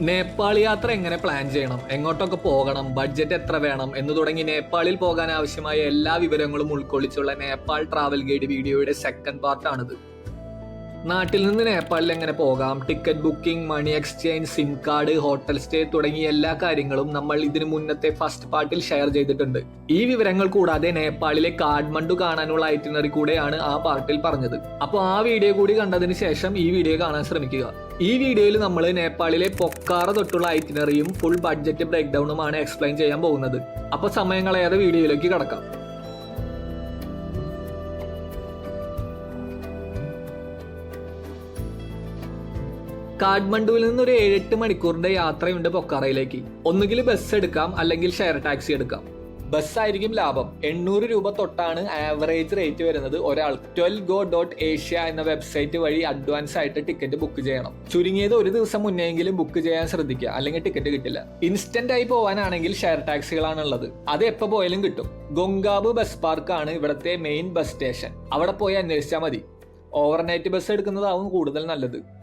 നേപ്പാൾ യാത്ര എങ്ങനെ പ്ലാൻ ചെയ്യണം? എങ്ങോട്ടൊക്കെ പോകണം? ബഡ്ജറ്റ് എത്ര വേണം? എന്ന് തുടങ്ങി നേപ്പാളിൽ പോകാൻ ആവശ്യമായ എല്ലാ വിവരങ്ങളും ഉൾക്കൊള്ളിച്ചുള്ള നേപ്പാൾ ട്രാവൽ ഗൈഡ് വീഡിയോയുടെ സെക്കൻഡ് പാർട്ടാണിത് നാട്ടിൽ നിന്ന് നേപ്പാളിൽ എങ്ങനെ പോകാം? Ticket booking money exchange sim card hotel stay തുടങ്ങിയ എല്ലാ കാര്യങ്ങളും നമ്മൾ ഇതിനു മുന്നത്തെ ഫസ്റ്റ് പാർട്ടിൽ ഷെയർ ചെയ്തിട്ടുണ്ട്. ഈ വിവരങ്ങൾ കൂടാതെ നേപ്പാളിലെ കാഠ്മണ്ഡു കാണാനുള്ള ഐറ്റിനറി കൂടെയാണ് ആ പാർട്ടിൽ പറഞ്ഞത്. അപ്പോൾ ആ വീഡിയോ കൂടി കണ്ടതിന് ശേഷം ഈ വീഡിയോ കാണാൻ ശ്രമിക്കുക. ഈ വീഡിയോയിൽ നമ്മൾ നേപ്പാളിലെ പൊക്കാറ തൊട്ടുള്ള ഐറ്റിനറിയും ഫുൾ ബഡ്ജറ്റ് ബ്രേക്ക് ഡൗണുമാണ് എക്സ്പ്ലെയിൻ ചെയ്യാൻ പോകുന്നത്. അപ്പോൾ സമയം വീഡിയോയിലേക്ക് കടക്കാം. കാഠ്മണ്ഡുവിൽ നിന്ന് ഒരു ഏഴെട്ട് മണിക്കൂറിന്റെ യാത്രയുണ്ട് പൊക്കാറയിലേക്ക്. ഒന്നുകിൽ ബസ് എടുക്കാം അല്ലെങ്കിൽ ഷെയർ ടാക്സി എടുക്കാം. ബസ് ആയിരിക്കും ലാഭം. എണ്ണൂറ് രൂപ തൊട്ടാണ് ആവറേജ് റേറ്റ് വരുന്നത്. ഒരാൾക്ക് ട്വൽവ് ഗോ ഡോട്ട് ഏഷ്യ എന്ന വെബ്സൈറ്റ് വഴി അഡ്വാൻസ് ആയിട്ട് ടിക്കറ്റ് ബുക്ക് ചെയ്യണം. ചുരുങ്ങിയത് ഒരു ദിവസം മുന്നെങ്കിലും ബുക്ക് ചെയ്യാൻ ശ്രദ്ധിക്കുക. അല്ലെങ്കിൽ ടിക്കറ്റ് കിട്ടില്ല. ഇൻസ്റ്റന്റ് ആയി പോവാനാണെങ്കിൽ ഷെയർ ടാക്സികളാണ് ഉള്ളത് അത് എപ്പോൾ പോയാലും കിട്ടും. ഗൊങ്കാബ് ബസ് പാർക്ക് ആണ് ഇവിടത്തെ മെയിൻ ബസ് സ്റ്റേഷൻ അവിടെ പോയി അന്വേഷിച്ചാൽ മതി. ഓവർനൈറ്റ് ബസ് എടുക്കുന്നതാവും കൂടുതൽ നല്ലത്.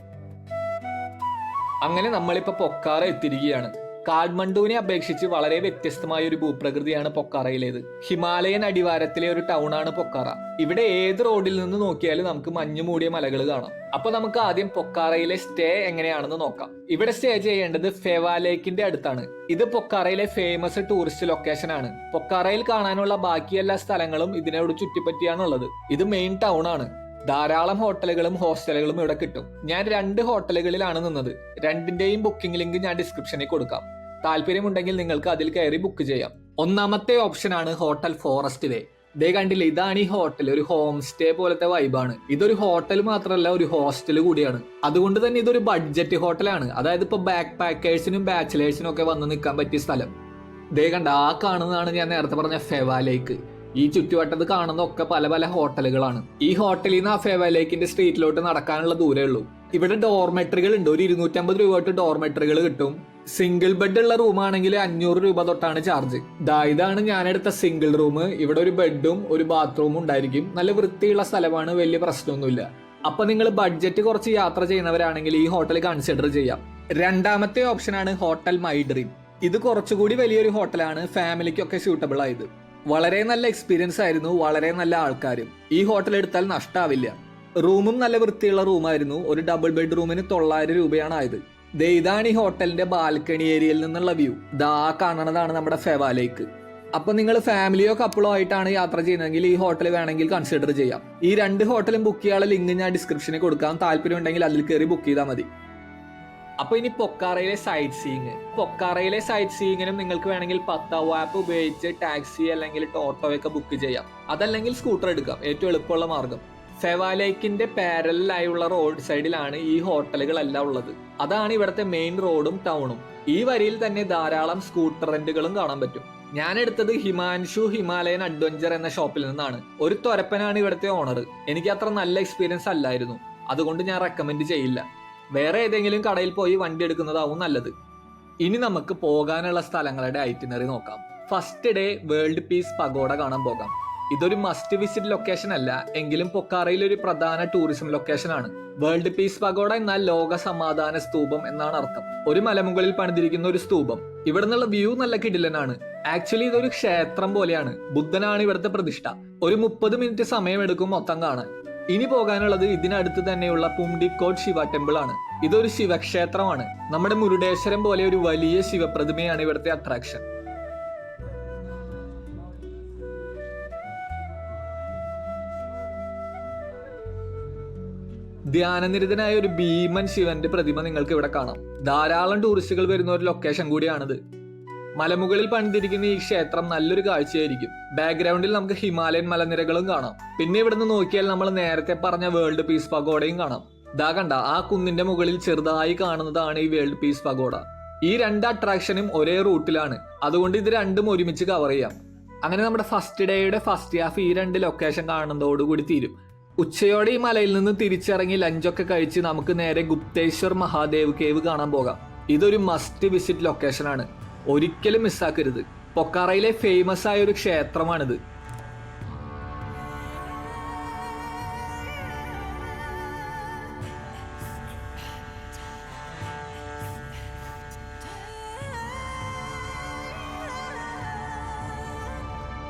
അങ്ങനെ നമ്മളിപ്പോൾ പൊക്കാറ എത്തിയിരിക്കുകയാണ്. കാഠ്മണ്ഡുവിനെ അപേക്ഷിച്ച് വളരെ വ്യത്യസ്തമായ ഒരു ഭൂപ്രകൃതിയാണ് പൊക്കാറയിലേത്. ഹിമാലയൻ അടിവാരത്തിലെ ഒരു ടൗൺ ആണ് പൊക്കാറ. ഇവിടെ ഏത് റോഡിൽ നിന്ന് നോക്കിയാലും നമുക്ക് മഞ്ഞു മൂടിയ മലകൾ കാണാം. അപ്പൊ നമുക്ക് ആദ്യം പൊക്കാറയിലെ സ്റ്റേ എങ്ങനെയാണെന്ന് നോക്കാം. ഇവിടെ സ്റ്റേ ചെയ്യേണ്ടത് ഫെവാലേക്കിന്റെ അടുത്താണ്. ഇത് പൊക്കാറയിലെ ഫേമസ് ടൂറിസ്റ്റ് ലൊക്കേഷൻ ആണ്. പൊക്കാറയിൽ കാണാനുള്ള ബാക്കി എല്ലാ സ്ഥലങ്ങളും ഇതിനോട് ചുറ്റിപ്പറ്റിയാണുള്ളത്. ഇത് മെയിൻ ടൗൺ ആണ്. ധാരാളം ഹോട്ടലുകളും ഹോസ്റ്റലുകളും ഇവിടെ കിട്ടും. ഞാൻ രണ്ട് ഹോട്ടലുകളിലാണ് നിന്നത്. രണ്ടിന്റെയും ബുക്കിംഗ് ലിങ്ക് ഞാൻ ഡിസ്ക്രിപ്ഷനിൽ കൊടുക്കാം. താല്പര്യമുണ്ടെങ്കിൽ നിങ്ങൾക്ക് അതിൽ കയറി ബുക്ക് ചെയ്യാം. ഒന്നാമത്തെ ഓപ്ഷൻ ആണ് ഹോട്ടൽ ഫോറസ്റ്റ് വേ. ദേ കണ്ടില്ല ഇതാണ് ഈ ഹോട്ടൽ. ഒരു ഹോം സ്റ്റേ പോലത്തെ വൈബാണ് ഇതൊരു ഹോട്ടൽ മാത്രമല്ല ഒരു ഹോസ്റ്റൽ കൂടിയാണ്. അതുകൊണ്ട് തന്നെ ഇതൊരു ബഡ്ജറ്റ് ഹോട്ടലാണ് അതായത് ഇപ്പൊ ബാക്ക് പാക്കേഴ്സിനും ബാച്ചിലേഴ്സിനും ഒക്കെ വന്ന് നിൽക്കാൻ പറ്റിയ സ്ഥലം. ദേ കണ്ട ആ കാണുന്നതാണ് ഞാൻ നേരത്തെ പറഞ്ഞ ഫെവാ ലേക്ക് ഈ ചുറ്റുവട്ടത്ത് കാണുന്നൊക്കെ പല പല ഹോട്ടലുകളാണ്. ഈ ഹോട്ടലിൽ നിന്ന് ആ ലേക്കിന്റെ സ്ട്രീറ്റിലോട്ട് നടക്കാനുള്ള ദൂരേ ഉള്ളൂ. ഇവിടെ ഡോർമെട്രികൾ ഉണ്ട്. ഒരു ഇരുന്നൂറ്റമ്പത് രൂപ തൊട്ട് ഡോർമെട്രികൾ കിട്ടും. സിംഗിൾ ബെഡ് ഉള്ള റൂം ആണെങ്കിൽ അഞ്ഞൂറ് രൂപ തൊട്ടാണ് ചാർജ്. ദാ ഇതാണ് ഞാൻ എടുത്ത സിംഗിൾ റൂം. ഇവിടെ ഒരു ബെഡും ഒരു ബാത്റൂമും ഉണ്ടായിരിക്കും. നല്ല വൃത്തിയുള്ള സ്ഥലമാണ്. വലിയ പ്രശ്നമൊന്നുമില്ല. അപ്പൊ നിങ്ങൾ ബഡ്ജറ്റ് കുറച്ച് യാത്ര ചെയ്യുന്നവരാണെങ്കിൽ ഈ ഹോട്ടൽ കൺസിഡർ ചെയ്യാം. രണ്ടാമത്തെ ഓപ്ഷനാണ് ഹോട്ടൽ മൈ ഡ്രീം. ഇത് കുറച്ചുകൂടി വലിയൊരു ഹോട്ടലാണ്. ഫാമിലിക്കൊക്കെ സ്യൂട്ടബിൾ ആയത് വളരെ നല്ല എക്സ്പീരിയൻസ് ആയിരുന്നു വളരെ നല്ല ആൾക്കാരും. ഈ ഹോട്ടൽ എടുത്താൽ നഷ്ടാവില്ല. റൂമും നല്ല വൃത്തിയുള്ള റൂമായിരുന്നു. ഒരു ഡബിൾ ബെഡ്റൂമിന് തൊള്ളായിരം രൂപയാണ് ആയത്. ദേ ഈ ഹോട്ടലിന്റെ ബാൽക്കണി ഏരിയയിൽ നിന്നുള്ള വ്യൂ ദാ കാണണതാണ് നമ്മുടെ ഫെവാലേക്ക് അപ്പൊ നിങ്ങൾ ഫാമിലിയോ കപ്പിളോ ആയിട്ടാണ് യാത്ര ചെയ്യുന്നതെങ്കിൽ ഈ ഹോട്ടൽ വേണമെങ്കിൽ കൺസിഡർ ചെയ്യാം. ഈ രണ്ട് ഹോട്ടലും ബുക്ക് ചെയ്യാനുള്ള ലിങ്ക് ഞാൻ ഡിസ്ക്രിപ്ഷനിൽ കൊടുക്കാം. താല്പര്യം ഉണ്ടെങ്കിൽ അതിൽ കയറി ബുക്ക് ചെയ്താൽ മതി. അപ്പൊ ഇനി പൊക്കാറയിലെ സൈറ്റ് സീയിങ് പൊക്കാറയിലെ സൈറ്റ് സീയിങ്ങിനും നിങ്ങൾക്ക് വേണമെങ്കിൽ പത്താവ് ആപ്പ് ഉപയോഗിച്ച് ടാക്സി അല്ലെങ്കിൽ ടോട്ടോ ഒക്കെ ബുക്ക് ചെയ്യാം. അതല്ലെങ്കിൽ സ്കൂട്ടർ എടുക്കാം. ഏറ്റവും എളുപ്പമുള്ള മാർഗം. ഫെവാലേക്കിന്റെ പാരലായുള്ള റോഡ് സൈഡിലാണ് ഈ ഹോട്ടലുകളെല്ലാം ഉള്ളത്. അതാണ് ഇവിടുത്തെ മെയിൻ റോഡും ടൗണും ഈ വരിയിൽ തന്നെ ധാരാളം സ്കൂട്ടർ റെന്റുകളും കാണാൻ പറ്റും. ഞാൻ എടുത്തത് ഹിമാൻഷു ഹിമാലയൻ അഡ്വഞ്ചർ എന്ന ഷോപ്പിൽ നിന്നാണ്. ഒരു തൊരപ്പനാണ് ഇവിടുത്തെ ഓണർ എനിക്ക് അത്ര നല്ല എക്സ്പീരിയൻസ് അല്ലായിരുന്നു. അതുകൊണ്ട് ഞാൻ റെക്കമെൻഡ് ചെയ്യില്ല. വേറെ ഏതെങ്കിലും കടയിൽ പോയി വണ്ടി എടുക്കുന്നതാവും നല്ലത്. ഇനി നമുക്ക് പോകാനുള്ള സ്ഥലങ്ങളുടെ ഐറ്റിനറി നോക്കാം. First day world peace pagoda കാണാൻ പോകാം. ഇതൊരു മസ്റ്റ് വിസിറ്റ് ലൊക്കേഷൻ അല്ല എങ്കിലും പൊക്കാറയിൽ ഒരു പ്രധാന ടൂറിസം ലൊക്കേഷൻ ആണ്. വേൾഡ് പീസ് പഗോഡ എന്നാൽ ലോക സമാധാന സ്തൂപം എന്നാണ് അർത്ഥം. ഒരു മലമുകളിൽ പണിതിരിക്കുന്ന ഒരു സ്തൂപം. ഇവിടെ നിന്നുള്ള വ്യൂ നല്ല കിടിലനാണ്. ആക്ച്വലി ഇതൊരു ക്ഷേത്രം പോലെയാണ്. ബുദ്ധനാണ് ഇവിടുത്തെ പ്രതിഷ്ഠ. ഒരു മുപ്പത് മിനിറ്റ് സമയമെടുക്കും മൊത്തം കാണാൻ. ഇനി പോകാനുള്ളത് ഇതിനടുത്ത് തന്നെയുള്ള പുംഡിക്കോട്ട് ശിവ ടെമ്പിൾ ആണ്. ഇതൊരു ശിവക്ഷേത്രമാണ്. നമ്മുടെ മുരുടേശ്വരം പോലെ ഒരു വലിയ ശിവപ്രതിമയാണ് ഇവിടുത്തെ അട്രാക്ഷൻ ധ്യാനനിരതനായ ഒരു ഭീമൻ ശിവന്റെ പ്രതിമ നിങ്ങൾക്ക് ഇവിടെ കാണാം. ധാരാളം ടൂറിസ്റ്റുകൾ വരുന്ന ഒരു ലൊക്കേഷൻ കൂടിയാണിത്. മലമുകളിൽ പണിതിരിക്കുന്ന ഈ ക്ഷേത്രം നല്ലൊരു കാഴ്ചയായിരിക്കും. ബാക്ക്ഗ്രൗണ്ടിൽ നമുക്ക് ഹിമാലയൻ മലനിരകളും കാണാം. പിന്നെ ഇവിടുന്ന് നോക്കിയാൽ നമ്മൾ നേരത്തെ പറഞ്ഞ വേൾഡ് പീസ് പഗോഡയും കാണാം. ദാ കണ്ട ആ കുന്നിന്റെ മുകളിൽ ചെറുതായി കാണുന്നതാണ് ഈ വേൾഡ് പീസ് പഗോഡ ഈ രണ്ട് അട്രാക്ഷനും ഒരേ റൂട്ടിലാണ്. അതുകൊണ്ട് ഇത് രണ്ടും ഒരുമിച്ച് കവർ ചെയ്യാം. അങ്ങനെ നമ്മുടെ ഫസ്റ്റ് ഡേയുടെ ഫസ്റ്റ് ഹാഫ് ഈ രണ്ട് ലൊക്കേഷൻ കാണുന്നതോടുകൂടി തീരും. ഉച്ചയോടെ ഈ മലയിൽ നിന്ന് തിരിച്ചിറങ്ങി ലഞ്ചൊക്കെ കഴിച്ച് നമുക്ക് നേരെ ഗുപ്തേശ്വർ മഹാദേവ് കേവ് കാണാൻ പോകാം. ഇതൊരു മസ്റ്റ് വിസിറ്റ് ലൊക്കേഷനാണ് ഒരിക്കലും മിസ്സാക്കരുത് പൊക്കാറയിലെ ഫേമസ് ആയ ഒരു ക്ഷേത്രമാണിത്.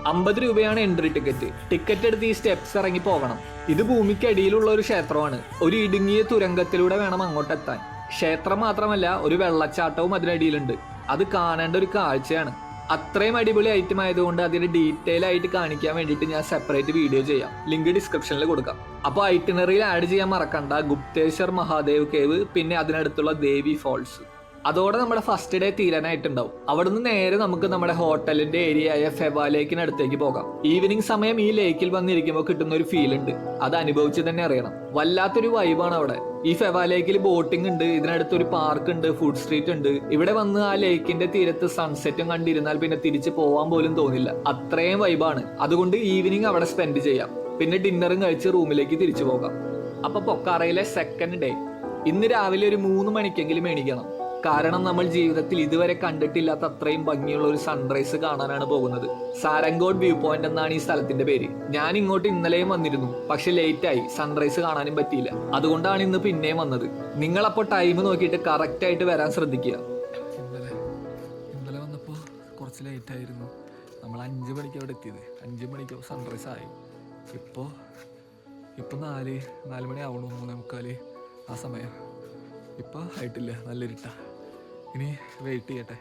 അമ്പത് രൂപയാണ് എൻട്രി ടിക്കറ്റ് ടിക്കറ്റ് എടുത്ത് ഈ സ്റ്റെപ്സ് ഇറങ്ങി പോകണം. ഇത് ഭൂമിക്കടിയിലുള്ള ഒരു ക്ഷേത്രമാണ്. ഒരു ഇടുങ്ങിയ തുരങ്കത്തിലൂടെ വേണം അങ്ങോട്ടെത്താൻ. ക്ഷേത്രം മാത്രമല്ല ഒരു വെള്ളച്ചാട്ടവും അതിനടിയിലുണ്ട്. അത് കാണേണ്ട ഒരു കാഴ്ചയാണ്. അത്രയും അടിപൊളി ഐറ്റം ആയതുകൊണ്ട് അതിന് ഡീറ്റെയിൽ ആയിട്ട് കാണിക്കാൻ വേണ്ടിയിട്ട് ഞാൻ സെപ്പറേറ്റ് വീഡിയോ ചെയ്യാം. ലിങ്ക് ഡിസ്ക്രിപ്ഷനിൽ കൊടുക്കാം. അപ്പോൾ ഐറ്റിനറിയിൽ ആഡ് ചെയ്യാൻ മറക്കണ്ട. ഗുപ്തേശ്വർ മഹാദേവ് കേവ് പിന്നെ അതിനടുത്തുള്ള ദേവി ഫോൾസ് അതോടെ നമ്മുടെ ഫസ്റ്റ് ഡേ തീരാനായിട്ടുണ്ടാവും. അവിടുന്ന് നേരെ നമുക്ക് നമ്മുടെ ഹോട്ടലിന്റെ ഏരിയ ആയ ഫെവ ലേക്കിനടുത്തേക്ക് പോകാം. ഈവനിങ് സമയം ഈ ലേക്കിൽ വന്നിരിക്കുമ്പോൾ കിട്ടുന്ന ഒരു ഫീൽ ഉണ്ട്. അത് അനുഭവിച്ച് തന്നെ അറിയണം. വല്ലാത്തൊരു വൈബാണ് അവിടെ. ഈ ഫെവ ലേക്കിൽ ബോട്ടിംഗ് ഉണ്ട് ഇതിനടുത്ത് ഒരു പാർക്ക് ഉണ്ട് ഫുഡ് സ്ട്രീറ്റ് ഉണ്ട്. ഇവിടെ വന്ന് ആ ലേക്കിന്റെ തീരത്ത് സൺസെറ്റും കണ്ടിരുന്നാൽ പിന്നെ തിരിച്ചു പോവാൻ പോലും തോന്നില്ല. അത്രയും വൈബാണ് അതുകൊണ്ട് ഈവനിങ് അവിടെ സ്പെൻഡ് ചെയ്യാം. പിന്നെ ഡിന്നറും കഴിച്ച് റൂമിലേക്ക് തിരിച്ചു പോകാം. അപ്പൊ പൊക്കാറയിലെ സെക്കൻഡ് ഡേ ഇന്ന് രാവിലെ ഒരു മൂന്ന് മണിക്കെങ്കിലും എണീക്കണം. കാരണം നമ്മൾ ജീവിതത്തിൽ ഇതുവരെ കണ്ടിട്ടില്ലാത്ത അത്രയും ഭംഗിയുള്ള ഒരു സൺറൈസ് കാണാനാണ് പോകുന്നത്. സാരംഗോഡ് വ്യൂ പോയിന്റ് എന്നാണ് ഈ സ്ഥലത്തിന്റെ പേര്. ഞാൻ ഇങ്ങോട്ട് ഇന്നലെയും വന്നിരുന്നു പക്ഷെ ലേറ്റ് ആയി. സൺറൈസ് കാണാനും പറ്റിയില്ല. അതുകൊണ്ടാണ് ഇന്ന് പിന്നെയും വന്നത്. നിങ്ങൾ അപ്പോൾ ടൈം നോക്കിയിട്ട് കറക്റ്റ് ആയിട്ട് വരാൻ ശ്രദ്ധിക്കുക. ഇന്നലെ ഇന്നലെ വന്നപ്പോൾ കുറച്ച് ലേറ്റ് ആയിരുന്നു. നമ്മൾ അഞ്ച് മണിക്ക് അവിടെ എത്തിയത്. അഞ്ച് മണിക്ക് സൺറൈസ് ആയി. ഇപ്പോൾ ഇപ്പോൾ നാല് നാല് മണി ആവണു മൂന്നേ ആ സമയം. ഇപ്പോൾ ആയിട്ടില്ല. നല്ല ഇനി വെയിറ്റ് ചെയ്യട്ടെ.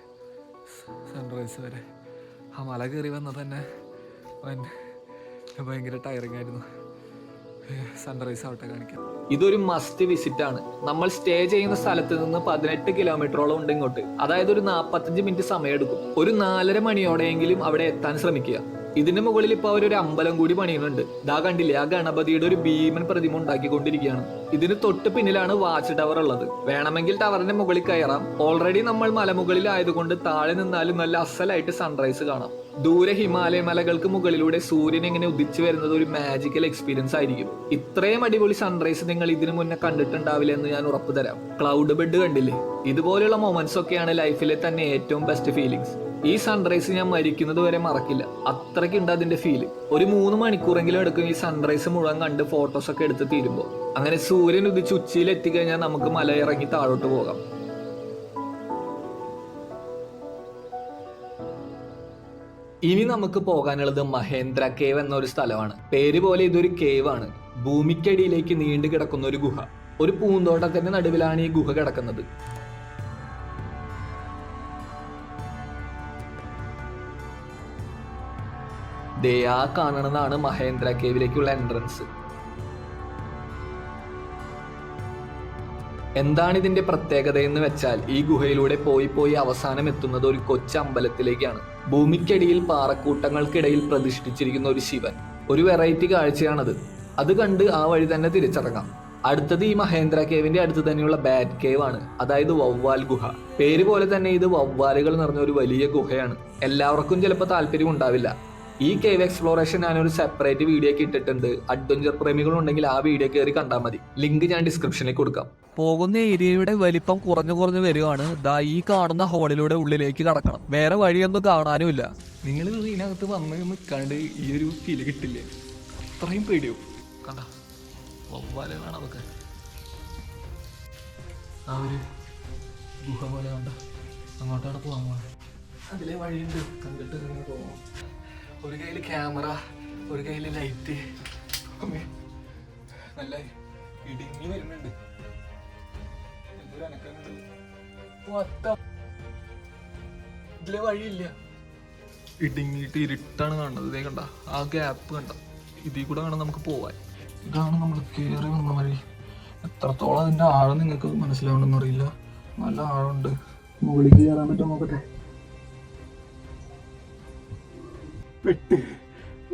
സൺറൈസ് വരെ. ആ മല കയറി വന്നത് തന്നെ വൻ ഭയങ്കര ടയറിങ് ആയിരുന്നു. സൺറൈസ് ആവട്ടെ കാണിക്കാം. ഇതൊരു മസ്റ്റ് വിസിറ്റ് ആണ്. നമ്മൾ സ്റ്റേ ചെയ്യുന്ന സ്ഥലത്ത് നിന്ന് പതിനെട്ട് കിലോമീറ്ററോളം ഉണ്ട് ഇങ്ങോട്ട്. അതായത് ഒരു നാൽപ്പത്തഞ്ച് മിനിറ്റ് സമയം എടുക്കും. ഒരു നാലര മണിയോടെയെങ്കിലും അവിടെ എത്താൻ ശ്രമിക്കുക. ഇതിന് മുകളിൽ ഇപ്പൊ അവരൊരു അമ്പലം കൂടി പണിയുന്നുണ്ട്. ഇതാ കണ്ടില്ലേ ആ ഗണപതിയുടെ ഒരു ഭീമൻ പ്രതിമ ഉണ്ടാക്കിക്കൊണ്ടിരിക്കുകയാണ്. ഇതിന് തൊട്ട് പിന്നിലാണ് വാച്ച് ടവർ ഉള്ളത്. വേണമെങ്കിൽ ടവറിന്റെ മുകളിൽ കയറാം. ഓൾറെഡി നമ്മൾ മലമുകളിൽ ആയതുകൊണ്ട് താഴെ നിന്നാലും നല്ല അസലായിട്ട് സൺറൈസ് കാണാം. ദൂരെ ഹിമാലയ മലകൾക്ക് മുകളിലൂടെ സൂര്യൻ എങ്ങനെ ഉദിച്ചു വരുന്നത് ഒരു മാജിക്കൽ എക്സ്പീരിയൻസ് ആയിരിക്കും. ഇത്രയും അടിപൊളി സൺറൈസ് നിങ്ങൾ ഇതിനു മുന്നേ കണ്ടിട്ടുണ്ടാവില്ല എന്ന് ഞാൻ ഉറപ്പു തരാം. ക്ലൗഡ് ബെഡ് കണ്ടില്ലേ? ഇതുപോലെയുള്ള മൊമെന്റ്സ് ഒക്കെയാണ് ലൈഫിലെ തന്നെ ഏറ്റവും ബെസ്റ്റ് ഫീലിങ്സ് ഈ സൺറൈസ് ഞാൻ മരിക്കുന്നത് വരെ മറക്കില്ല. അത്രയ്ക്കുണ്ട് അതിന്റെ ഫീൽ ഒരു മൂന്ന് മണിക്കൂറെങ്കിലും എടുക്കും ഈ സൺറൈസ് മുഴുവൻ കണ്ട് ഫോട്ടോസ് ഒക്കെ എടുത്ത് തീരുമ്പോൾ അങ്ങനെ സൂര്യൻ ഉദിച്ച് ഉച്ചയിൽ എത്തിക്കഴിഞ്ഞാൽ നമുക്ക് മല ഇറങ്ങി താഴോട്ട് പോകാം. ഇനി നമുക്ക് പോകാനുള്ളത് മഹേന്ദ്ര കേവ് എന്നൊരു സ്ഥലമാണ്. പേര് പോലെ ഇതൊരു കേവ് ആണ്. ഭൂമിക്കടിയിലേക്ക് നീണ്ടു കിടക്കുന്ന ഒരു ഗുഹ. ഒരു പൂന്തോട്ടത്തിന്റെ നടുവിലാണ് ഈ ഗുഹ കിടക്കുന്നത്. ദേ ആ കാണുന്നതാണ് മഹേന്ദ്ര കേവിലേക്കുള്ള എൻട്രൻസ് എന്താണ് ഇതിന്റെ പ്രത്യേകത എന്ന് വെച്ചാൽ ഈ ഗുഹയിലൂടെ പോയി പോയി അവസാനം എത്തുന്നത് ഒരു കൊച്ചു അമ്പലത്തിലേക്കാണ് ഭൂമിക്കടിയിൽ പാറക്കൂട്ടങ്ങൾക്കിടയിൽ പ്രതിഷ്ഠിച്ചിരിക്കുന്ന ഒരു ശിവൻ. ഒരു വെറൈറ്റി കാഴ്ചയാണത്. അത് കണ്ട് ആ വഴി തന്നെ തിരിച്ചിറങ്ങാം അടുത്തത് ഈ മഹേന്ദ്ര കേവിന്റെ അടുത്ത് തന്നെയുള്ള ബാറ്റ് കേവ് ആണ്. അതായത് വവ്വാൽ ഗുഹ. പേര് പോലെ തന്നെ ഇത് വവ്വാലുകൾ നിറഞ്ഞ ഒരു വലിയ ഗുഹയാണ്. എല്ലാവർക്കും ചിലപ്പോൾ താല്പര്യം ഉണ്ടാവില്ല ഈ കേവ് എക്സ്പ്ലോറേഷൻ ഞാനൊരു സെപ്പറേറ്റ് വീഡിയോ ഒക്കെ ഇട്ടിട്ടുണ്ട്. അഡ്വഞ്ചർ പ്രേമികൾ ഉണ്ടെങ്കിൽ ആ വീഡിയോ കയറി കണ്ടാൽ മതി. ലിങ്ക് ഞാൻ ഡിസ്ക്രിപ്ഷനിൽ കൊടുക്കാം. പോകുന്ന ഏരിയയുടെ വലിപ്പം കുറഞ്ഞു കുറഞ്ഞു വരികയാണ്. ദാ ഈ കാണുന്ന ഹോളിലൂടെ ഉള്ളിലേക്ക് കടക്കണം. വേറെ വഴിയൊന്നും കാണാനുമില്ല നിങ്ങൾ ഇതിനകത്ത് വന്ന് നിൽക്കാണ്ട് ഈ ഒരു ഫീൽ കിട്ടില്ലേ? അത്രയും പേടിയോ കണ്ട? വവ്വാലുകളാണ് അതൊക്കെ. ആ ഒരു ഗുഹ പോലെ കണ്ട. അങ്ങോട്ടാണ് പോകാൻ പോകുന്നത് അതിലെ വഴിയുണ്ട്. കണ്ടിട്ട് ഇങ്ങനെ പോകാം ഒരു കയ്യിൽ ക്യാമറ ഒരു കയ്യിൽ ലൈറ്റ് നല്ല ഇടിഞ്ഞു വരുന്നുണ്ട്. എന്തൊരു ഇതിലെ വഴിയില്ല. ഇടുങ്ങിയിട്ട് ഇരുട്ടാണ് കാണുന്നത്. ഇതേ കണ്ട ആ ഗ്യാപ്പ് കണ്ട. ഇതിൽ കൂടെ വേണം നമുക്ക് പോവാൻ. ഇതാണ് നമ്മൾ കയറി വന്ന വഴി. എത്രത്തോളം അതിന്റെ ആഴം നിങ്ങൾക്ക് മനസ്സിലാവണമെന്നറിയില്ല നല്ല ആഴമുണ്ട്. മുകളിലേക്ക് കയറാൻ പറ്റുമോ നോക്കട്ടെ? പെട്ട്.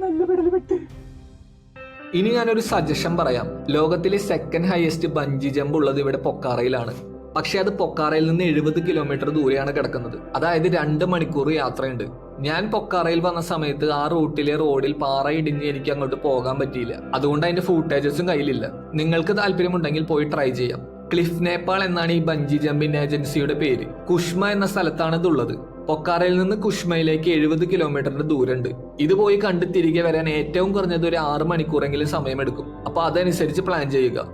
നല്ല പെടൽ വെട്ട് ഇനി ഞാനൊരു സജഷൻ പറയാം. ലോകത്തിലെ സെക്കൻഡ് ഹയസ്റ്റ് ബഞ്ചി ജമ്പ് ഉള്ളത് ഇവിടെ പൊക്കാറയിലാണ്. പക്ഷെ അത് പൊക്കാറയിൽ നിന്ന് എഴുപത് കിലോമീറ്റർ ദൂരെയാണ് കിടക്കുന്നത്. അതായത് രണ്ട് മണിക്കൂർ യാത്രയുണ്ട്. ഞാൻ പൊക്കാറയിൽ വന്ന സമയത്ത് ആ റൂട്ടിലെ റോഡിൽ പാറ ഇടിഞ്ഞ് എനിക്ക് അങ്ങോട്ട് പോകാൻ പറ്റിയില്ല. അതുകൊണ്ട് അതിന്റെ ഫൂട്ടേജസും കയ്യിലില്ല. നിങ്ങൾക്ക് താല്പര്യമുണ്ടെങ്കിൽ പോയി ട്രൈ ചെയ്യാം. ക്ലിഫ് നേപ്പാൾ എന്നാണ് ഈ ബഞ്ചി ജമ്പിംഗ് ഏജൻസിയുടെ പേര്. കുഷ്മ എന്ന സ്ഥലത്താണ് ഇതുള്ളത് പൊക്കാറയിൽ നിന്ന് കുഷ്മയിലേക്ക് എഴുപത് കിലോമീറ്ററിന്റെ ദൂരമുണ്ട്. ഇത് പോയി കണ്ട് തിരികെ വരാൻ ഏറ്റവും കുറഞ്ഞത് ഒരു ആറ് മണിക്കൂറെങ്കിലും സമയമെടുക്കും. അപ്പൊ അതനുസരിച്ച് പ്ലാൻ ചെയ്യുക.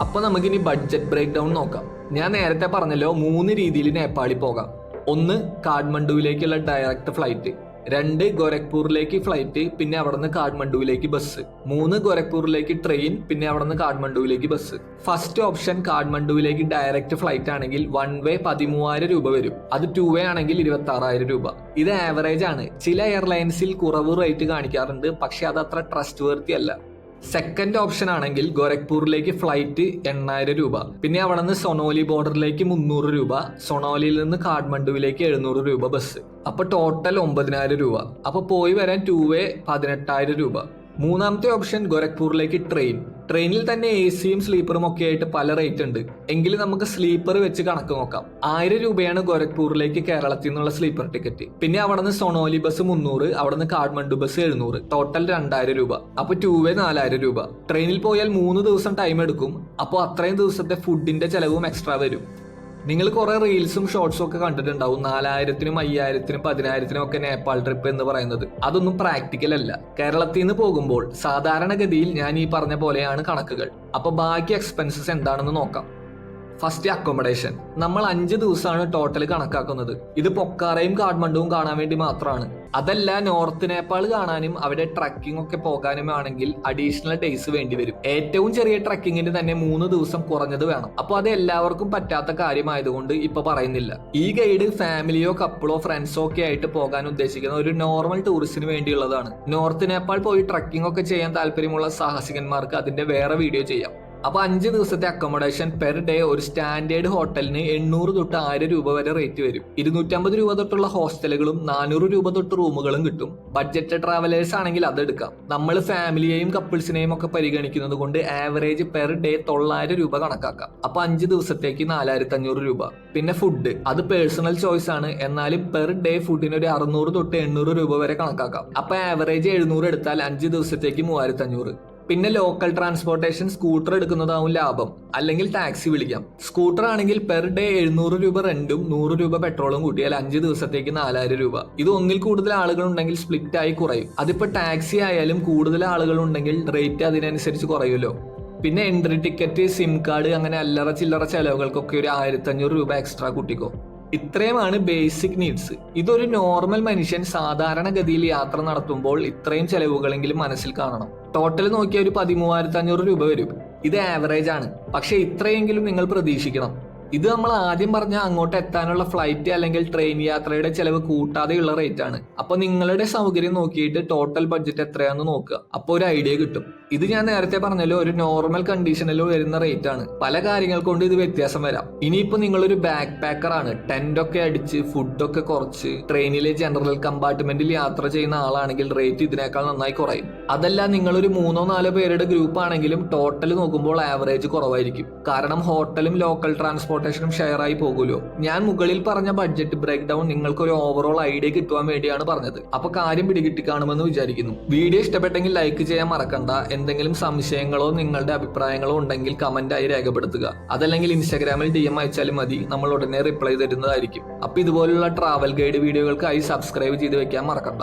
അപ്പൊ നമുക്കിനി ബഡ്ജറ്റ് ബ്രേക്ക് ഡൗൺ നോക്കാം. ഞാൻ നേരത്തെ പറഞ്ഞല്ലോ മൂന്ന് രീതിയിൽ നേപ്പാളിൽ പോകാം. ഒന്ന് കാഠ്മണ്ഡുവിലേക്കുള്ള ഡയറക്റ്റ് ഫ്ലൈറ്റ് രണ്ട് ഗോരഖ്പൂരിലേക്ക് ഫ്ലൈറ്റ് പിന്നെ അവിടുന്ന് കാഠ്മണ്ഡുവിലേക്ക് ബസ് മൂന്ന് ഗോരഖ്പൂരിലേക്ക് ട്രെയിൻ പിന്നെ അവിടുന്ന് കാഠ്മണ്ഡുവിലേക്ക് ബസ് ഫസ്റ്റ് ഓപ്ഷൻ കാഠ്മണ്ഡുവിലേക്ക് ഡയറക്റ്റ് ഫ്ലൈറ്റ് ആണെങ്കിൽ വൺ വേ പതിമൂവായിരം രൂപ വരും. അത് ടു വേ ആണെങ്കിൽ ഇരുപത്തി ആറായിരം രൂപ. ഇത് ആവറേജ് ആണ്. ചില എയർലൈൻസിൽ കുറവ് റേറ്റ് കാണിക്കാറുണ്ട് പക്ഷെ അത് അത്ര ട്രസ്റ്റ് വർത്തി അല്ല. സെക്കൻഡ് ഓപ്ഷൻ ആണെങ്കിൽ ഗോരഖ്പൂരിലേക്ക് ഫ്ലൈറ്റ് എണ്ണായിരം രൂപ. പിന്നെ അവിടെ നിന്ന് സൊണോലി ബോർഡറിലേക്ക് മുന്നൂറ് രൂപ സൊണോലിയിൽ നിന്ന് കാഠ്മണ്ഡുവിലേക്ക് എഴുന്നൂറ് രൂപ ബസ് അപ്പൊ ടോട്ടൽ ഒമ്പതിനായിരം രൂപ. അപ്പൊ പോയി വരാൻ ടു വേ പതിനെട്ടായിരം രൂപ. മൂന്നാമത്തെ ഓപ്ഷൻ ഗോരഖ്പൂരിലേക്ക് ട്രെയിൻ ട്രെയിനിൽ തന്നെ എ സിയും സ്ലീപ്പറും ഒക്കെ ആയിട്ട് പല റേറ്റ് ഉണ്ട്. എങ്കിലും നമുക്ക് സ്ലീപ്പർ വെച്ച് കണക്ക് നോക്കാം. ആയിരം രൂപയാണ് ഗോരഖ്പൂരിലേക്ക് കേരളത്തിൽ നിന്നുള്ള സ്ലീപ്പർ ടിക്കറ്റ് പിന്നെ അവിടെ നിന്ന് സൊണോലി ബസ് മുന്നൂറ് അവിടെ നിന്ന് കാഠ്മണ്ഡു ബസ് എഴുന്നൂറ്. ടോട്ടൽ രണ്ടായിരം രൂപ. അപ്പൊ ടൂ വേ നാലായിരം രൂപ. ട്രെയിനിൽ പോയാൽ മൂന്ന് ദിവസം ടൈം എടുക്കും. അപ്പോൾ അത്രയും ദിവസത്തെ ഫുഡിന്റെ ചെലവും എക്സ്ട്രാ വരും. നിങ്ങൾ കുറെ റീൽസും ഷോർട്സും ഒക്കെ കണ്ടിട്ടുണ്ടാവും. നാലായിരത്തിനും അയ്യായിരത്തിനും പതിനായിരത്തിനും ഒക്കെ നേപ്പാൾ ട്രിപ്പ് എന്ന് പറയുന്നത്. അതൊന്നും പ്രാക്ടിക്കൽ അല്ല. കേരളത്തിൽ നിന്ന് പോകുമ്പോൾ സാധാരണഗതിയിൽ ഞാൻ ഈ പറഞ്ഞ പോലെയാണ് കണക്കുകൾ. അപ്പൊ ബാക്കി എക്സ്പെൻസസ് എന്താണെന്ന് നോക്കാം. ഫസ്റ്റ് അക്കോമഡേഷൻ നമ്മൾ അഞ്ച് ദിവസമാണ് ടോട്ടൽ കണക്കാക്കുന്നത്. ഇത് പൊക്കാറയും കാഠ്മണ്ഡുവും കാണാൻ വേണ്ടി മാത്രമാണ്. അതല്ല നോർത്ത് നേപ്പാൾ കാണാനും അവിടെ ട്രക്കിംഗ് ഒക്കെ പോകാനും ആണെങ്കിൽ അഡീഷണൽ ഡേയ്സ് വേണ്ടി വരും. ഏറ്റവും ചെറിയ ട്രക്കിങ്ങിന് തന്നെ മൂന്ന് ദിവസം കുറഞ്ഞത് വേണം. അപ്പൊ അത് എല്ലാവർക്കും പറ്റാത്ത കാര്യമായതുകൊണ്ട് ഇപ്പൊ പറയുന്നില്ല. ഈ ഗൈഡ് ഫാമിലിയോ കപ്പിളോ ഫ്രണ്ട്സോ ഒക്കെ ആയിട്ട് പോകാൻ ഉദ്ദേശിക്കുന്ന ഒരു നോർമൽ ടൂറിസ്റ്റിന് വേണ്ടിയുള്ളതാണ്. നോർത്ത് നേപ്പാൾ പോയി ട്രക്കിംഗ് ഒക്കെ ചെയ്യാൻ താല്പര്യമുള്ള സാഹസികന്മാർക്ക് അതിന്റെ വേറെ വീഡിയോ ചെയ്യാം. അപ്പൊ അഞ്ച് ദിവസത്തെ അക്കോമഡേഷൻ പെർ ഡേ ഒരു സ്റ്റാൻഡേർഡ് ഹോട്ടലിന് എണ്ണൂറ് തൊട്ട് ആയിരം രൂപ വരെ റേറ്റ് വരും. ഇരുന്നൂറ്റമ്പത് രൂപ തൊട്ടുള്ള ഹോസ്റ്റലുകളും നാനൂറ് രൂപ തൊട്ട് റൂമുകളും കിട്ടും. ബഡ്ജറ്റ് ട്രാവലേഴ്സ് ആണെങ്കിൽ അതെടുക്കാം നമ്മൾ ഫാമിലിയെയും കപ്പിൾസിനെയും ഒക്കെ പരിഗണിക്കുന്നത് കൊണ്ട് ആവറേജ് പെർ ഡേ തൊള്ളായിരം രൂപ കണക്കാക്കാം. അപ്പൊ അഞ്ച് ദിവസത്തേക്ക് നാലായിരത്തി അഞ്ഞൂറ് രൂപ. പിന്നെ ഫുഡ് അത് പേഴ്സണൽ ചോയ്സ് ആണ്. എന്നാലും പെർ ഡേ ഫുഡിന് ഒരു അറുന്നൂറ് തൊട്ട് എണ്ണൂറ് രൂപ വരെ കണക്കാക്കാം. അപ്പൊ ആവറേജ് എഴുന്നൂറ് എടുത്താൽ അഞ്ച് ദിവസത്തേക്ക് മൂവായിരത്തി അഞ്ഞൂറ് പിന്നെ ലോക്കൽ ട്രാൻസ്പോർട്ടേഷൻ സ്കൂട്ടർ എടുക്കുന്നതാവും ലാഭം. അല്ലെങ്കിൽ ടാക്സി വിളിക്കാം. സ്കൂട്ടർ ആണെങ്കിൽ പെർ ഡേ എഴുന്നൂറ് രൂപ റെന്റും നൂറ് രൂപ പെട്രോളും കൂട്ടിയാൽ അഞ്ച് ദിവസത്തേക്ക് നാലായിരം രൂപ. ഇത് ഒന്നിൽ കൂടുതൽ ആളുകൾ ഉണ്ടെങ്കിൽ സ്പ്ലിറ്റ് ആയി കുറയും. അതിപ്പോ ടാക്സി ആയാലും കൂടുതൽ ആളുകൾ ഉണ്ടെങ്കിൽ റേറ്റ് അതിനനുസരിച്ച് കുറയുമല്ലോ. പിന്നെ എൻട്രി ടിക്കറ്റ് സിം കാർഡ് അങ്ങനെ അല്ലറ ചില്ലറ ചെലവുകൾക്കൊക്കെ ഒരു ആയിരത്തി അഞ്ഞൂറ് രൂപ എക്സ്ട്രാ കൂട്ടിക്കോ. ഇത്രയുമാണ് ബേസിക് നീഡ്സ് ഇതൊരു നോർമൽ മനുഷ്യൻ സാധാരണഗതിയിൽ യാത്ര നടത്തുമ്പോൾ ഇത്രയും ചെലവുകളെങ്കിലും മനസ്സിൽ കാണണം. ടോട്ടൽ നോക്കിയ ഒരു പതിമൂവായിരത്തി അഞ്ഞൂറ് രൂപ വരും. ഇത് ആവറേജ് ആണ്. പക്ഷേ ഇത്രയെങ്കിലും നിങ്ങൾ പ്രതീക്ഷിക്കണം. ഇത് നമ്മൾ ആദ്യം പറഞ്ഞ അങ്ങോട്ട് എത്താനുള്ള ഫ്ലൈറ്റ് അല്ലെങ്കിൽ ട്രെയിൻ യാത്രയുടെ ചെലവ് കൂട്ടാതെയുള്ള റേറ്റ് ആണ്. അപ്പൊ നിങ്ങളുടെ സൗകര്യം നോക്കിയിട്ട് ടോട്ടൽ ബഡ്ജറ്റ് എത്രയാന്ന് നോക്കുക. അപ്പോൾ ഒരു ഐഡിയ കിട്ടും. ഇത് ഞാൻ നേരത്തെ പറഞ്ഞല്ലോ ഒരു നോർമൽ കണ്ടീഷനിൽ വരുന്ന റേറ്റ് ആണ്. പല കാര്യങ്ങൾ കൊണ്ട് ഇത് വ്യത്യാസം വരാം. ഇനിയിപ്പോ നിങ്ങളൊരു ബാക്ക് പാക്കർ ആണ്. ടെന്റ് ഒക്കെ അടിച്ച് ഫുഡൊക്കെ കുറച്ച് ട്രെയിനിലെ ജനറൽ കമ്പാർട്ട്മെന്റിൽ യാത്ര ചെയ്യുന്ന ആളാണെങ്കിൽ റേറ്റ് ഇതിനേക്കാൾ നന്നായി കുറയും. അതല്ല നിങ്ങളൊരു മൂന്നോ നാലോ പേരുടെ ഗ്രൂപ്പ് ആണെങ്കിലും ടോട്ടൽ നോക്കുമ്പോൾ ആവറേജ് കുറവായിരിക്കും. കാരണം ഹോട്ടലും ലോക്കൽ ട്രാൻസ്പോർട്ടേഷനും ഷെയർ ആയി പോകുമല്ലോ. ഞാൻ മുകളിൽ പറഞ്ഞ ബഡ്ജറ്റ് ബ്രേക്ക് ഡൗൺ നിങ്ങൾക്ക് ഒരു ഓവറോൾ ഐഡിയ കിട്ടുവാൻ വേണ്ടിയാണ് പറഞ്ഞത്. അപ്പൊ കാര്യം പിടികിട്ടി കാണുമെന്ന് വിചാരിക്കുന്നു. വീഡിയോ ഇഷ്ടപ്പെട്ടെങ്കിൽ ലൈക്ക് ചെയ്യാൻ മറക്കണ്ട. എന്തെങ്കിലും സംശയങ്ങളോ നിങ്ങളുടെ അഭിപ്രായങ്ങളോ ഉണ്ടെങ്കിൽ കമന്റ് ആയി രേഖപ്പെടുത്തുക. അതല്ലെങ്കിൽ ഇൻസ്റ്റാഗ്രാമിൽ ഡി എം അയച്ചാലും മതി. നമ്മൾ ഉടനെ റിപ്ലൈ തരുന്നതായിരിക്കും. അപ്പൊ ഇതുപോലുള്ള ട്രാവൽ ഗൈഡ് വീഡിയോകൾക്കായി സബ്സ്ക്രൈബ് ചെയ്ത് വെക്കാൻ മറക്കണ്ട.